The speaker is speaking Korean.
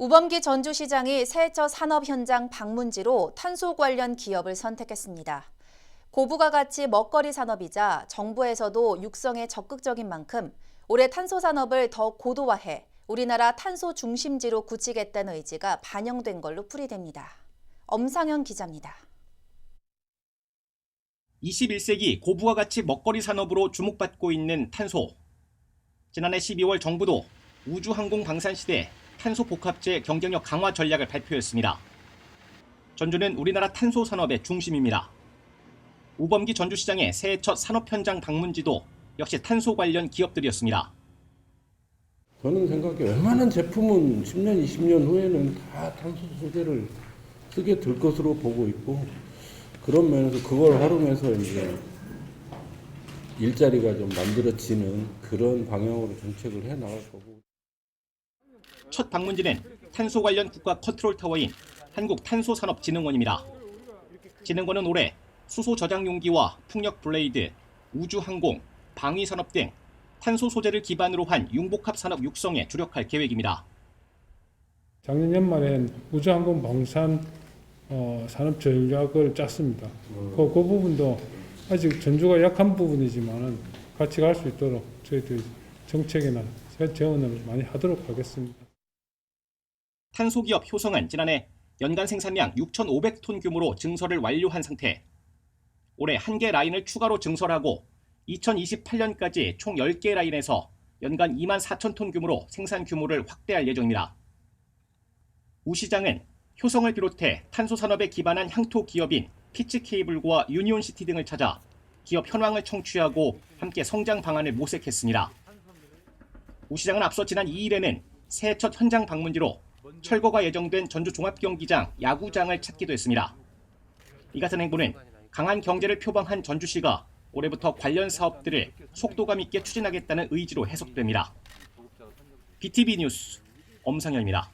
우범기 전주시장이 새해첫 산업 현장 방문지로 탄소 관련 기업을 선택했습니다. 고부가 가치 먹거리 산업이자 정부에서도 육성에 적극적인 만큼 올해 탄소 산업을 더 고도화해 우리나라 탄소 중심지로 굳히겠다는 의지가 반영된 걸로 풀이됩니다. 엄상현 기자입니다. 21세기 고부가 가치 먹거리 산업으로 주목받고 있는 탄소. 지난해 12월 정부도 우주항공 방산 시대 탄소 복합재 경쟁력 강화 전략을 발표했습니다. 전주는 우리나라 탄소 산업의 중심입니다. 우범기 전주시장의 새해 첫 산업 현장 방문지도 역시 탄소 관련 기업들이었습니다. 저는 생각에 웬만한 제품은 10년, 20년 후에는 다 탄소 소재를 쓰게 될 것으로 보고 있고 그런 면에서 그걸 활용해서 이제 일자리가 좀 만들어지는 그런 방향으로 정책을 해 나갈 거고 첫 방문지는 탄소 관련 국가 컨트롤 타워인 한국탄소산업진흥원입니다. 진흥원은 올해 수소 저장 용기와 풍력 블레이드, 우주항공, 방위산업 등 탄소 소재를 기반으로 한 융복합 산업 육성에 주력할 계획입니다. 작년 연말엔 우주항공 방산 어, 산업 전략을 짰습니다. 그, 그 부분도 아직 전주가 약한 부분이지만 같이 갈 수 있도록 저희들이 정책이나 재원을 많이 하도록 하겠습니다. 탄소 기업 효성은 지난해 연간 생산량 6,500톤 규모로 증설을 완료한 상태. 올해 한 개 라인을 추가로 증설하고 2028년까지 총 10개 라인에서 연간 2만 4천 톤 규모로 생산 규모를 확대할 예정입니다. 우 시장은 효성을 비롯해 탄소 산업에 기반한 향토 기업인 피치 케이블과 유니온시티 등을 찾아 기업 현황을 청취하고 함께 성장 방안을 모색했습니다. 우 시장은 앞서 지난 2일에는 새해 첫 현장 방문지로 철거가 예정된 전주 종합경기장 야구장을 찾기도 했습니다. 이 같은 행보는 강한 경제를 표방한 전주시가 올해부터 관련 사업들을 속도감 있게 추진하겠다는 의지로 해석됩니다. BTV 뉴스 엄상현입니다.